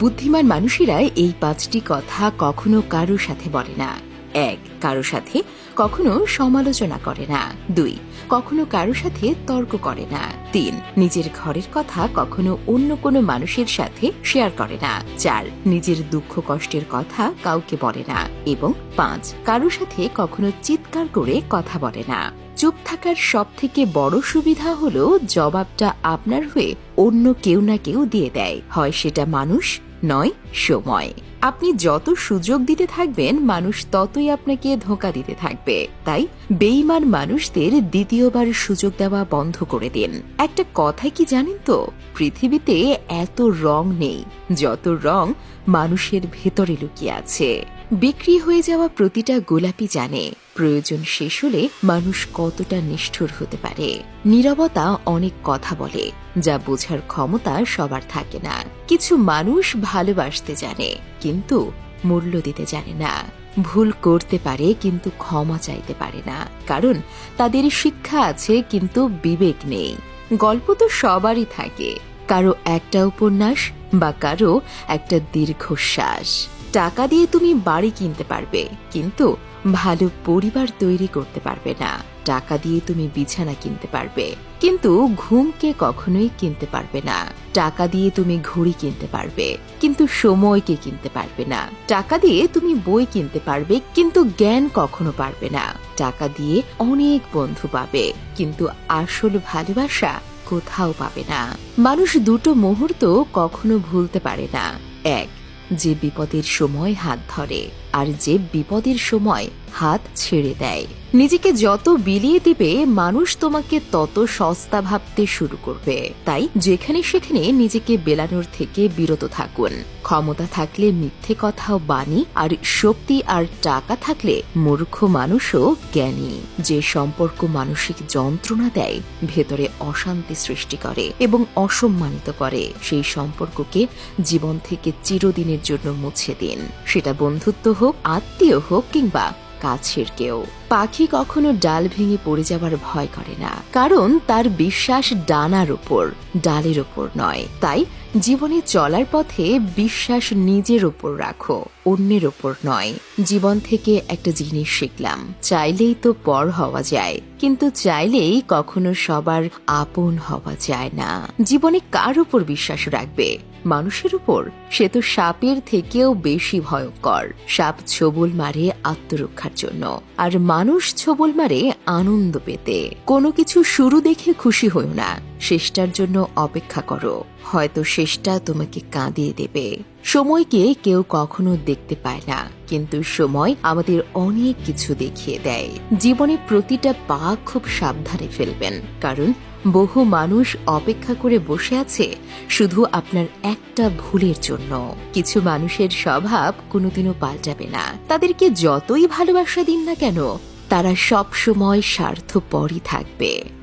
বুদ্ধিমান মানুষেরা এই পাঁচটি কথা কখনো কারও সাথে বলে না। এক কারও সাথে কখনো সমালোচনা করে না। দুই, কখনো কারও সাথে তর্ক করে না। তিন, নিজের ঘরের কথা কখনো অন্য কোনো মানুষের সাথে শেয়ার করে না। চার, নিজের দুঃখ কষ্টের কথা কাউকে বলে না। এবং পাঁচ কারও সাথে কখনো চিৎকার করে কথা বলে না। চুপ থাকার সব থেকে বড় সুবিধা হলো জবাবটা আপনার হয়ে অন্য কেউ না কেউ দিয়ে দেয়। হয় সেটা মানুষ নয়, সময়। আপনি যত সুযোগ দিতে থাকবেন, মানুষ ততই আপনাকে ধোকা দিতে থাকবে। তাই বেইমান মানুষদের দ্বিতীয়বার সুযোগ দেওয়া বন্ধ করে দিন। একটা কথা কি জানেন তো? পৃথিবীতে এত রং নেই। যত রং মানুষের ভেতরে লুকিয়ে আছে। বিক্রি হয়ে যাওয়া প্রতিটা গোলাপি জানে প্রয়োজন শেষ হলে মানুষ কতটা নিষ্ঠুর হতে পারে? নীরবতা অনেক কথা বলে, যা বোঝার ক্ষমতা সবার থাকে না। কিছু মানুষ ভালোবাসতে জানে, কিন্তু মূল্য দিতে জানে না। ভুল করতে পারে, কিন্তু ক্ষমা চাইতে পারে না। কারণ তাদের শিক্ষা আছে, কিন্তু বিবেক নেই। গল্প তো সবারই থাকে। কারও একটা উপন্যাস বা কারও একটা দীর্ঘশ্বাস। টাকা দিয়ে তুমি বাড়ি কিনতে পারবে, কিন্তু ভালো পরিবার তৈরি করতে পারবে না। টাকা দিয়ে তুমি বিছানা কিনতে পারবে, কিন্তু ঘুমকে কখনোই কিনতে পারবে না। টাকা দিয়ে তুমি ঘড়ি কিনতে পারবে, কিন্তু সময়কে কিনতে পারবে না। টাকা দিয়ে তুমি বই কিনতে পারবে, কিন্তু জ্ঞান কখনো পারবে না। টাকা দিয়ে অনেক বন্ধু পাবে, কিন্তু আসল ভালোবাসা কোথাও পাবে না। মানুষ দুটো মুহূর্ত কখনো ভুলতে পারে না। এক যে বিপদের সময় হাত ধরে। আর যে বিপদের সময় হাত ছেড়ে দেয়। নিজেকে যত বিলিয়ে দিবে, মানুষ তোমাকে তত সস্তা ভাবতে শুরু করবে। তাই যেখানে সেখানে নিজেকে বেলানোর থেকে বিরত থাকুন। ক্ষমতা থাকলে মিথ্যে কথাও বাণী আর শক্তি আর টাকা থাকলে মূর্খ মানুষও জ্ঞানী। যে সম্পর্ক মানসিক যন্ত্রণা দেয়, ভেতরে অশান্তি সৃষ্টি করে এবং অসম্মানিত করে। সেই সম্পর্ককে জীবন থেকে চিরদিনের জন্য মুছে দিন। সেটা বন্ধুত্ব হোক আত্মীয় হোক কিংবা কাছের কেউ। পাখি কখনো ডাল ভেঙে পড়ে যাবার ভয় করে না, কারণ তার বিশ্বাস ডানার ওপর ডালের ওপর নয়। তাই জীবনে চলার পথে বিশ্বাস নিজের ওপর রাখো, অন্যের ওপর নয়। জীবন থেকে একটা জিনিস শিখলাম, চাইলেই তো পর হওয়া যায়, কিন্তু চাইলেই কখনো সবার আপন হওয়া যায় না। জীবনে কার উপর বিশ্বাস রাখবে? মানুষের উপর, সে তো সাপের থেকেও বেশি ভয়ঙ্কর। সাপ ছবল মারে আত্মরক্ষার জন্য, আর মানুষ ছবল মারে আনন্দ পেতে। কোনো কিছু শুরু দেখে খুশি হও না। শেষটার জন্য অপেক্ষা করো। হয়তো শেষটা তোমাকে কাঁদিয়ে দেবে। সময়কে কেউ কখনো দেখতে পায় না, কিন্তু সময় আমাদের অনেক কিছু দেখিয়ে দেয়। জীবনে প্রতিটা পা খুব সাবধানে ফেলবেন, কারণ বহু মানুষ অপেক্ষা করে বসে আছে শুধু আপনার একটা ভুলের জন্য। কিছু মানুষের স্বভাব কোনোদিনও পাল্টাবে না। তাদেরকে যতই ভালোবাসা দিন না কেন, তারা সব সময় স্বার্থপরই থাকবে।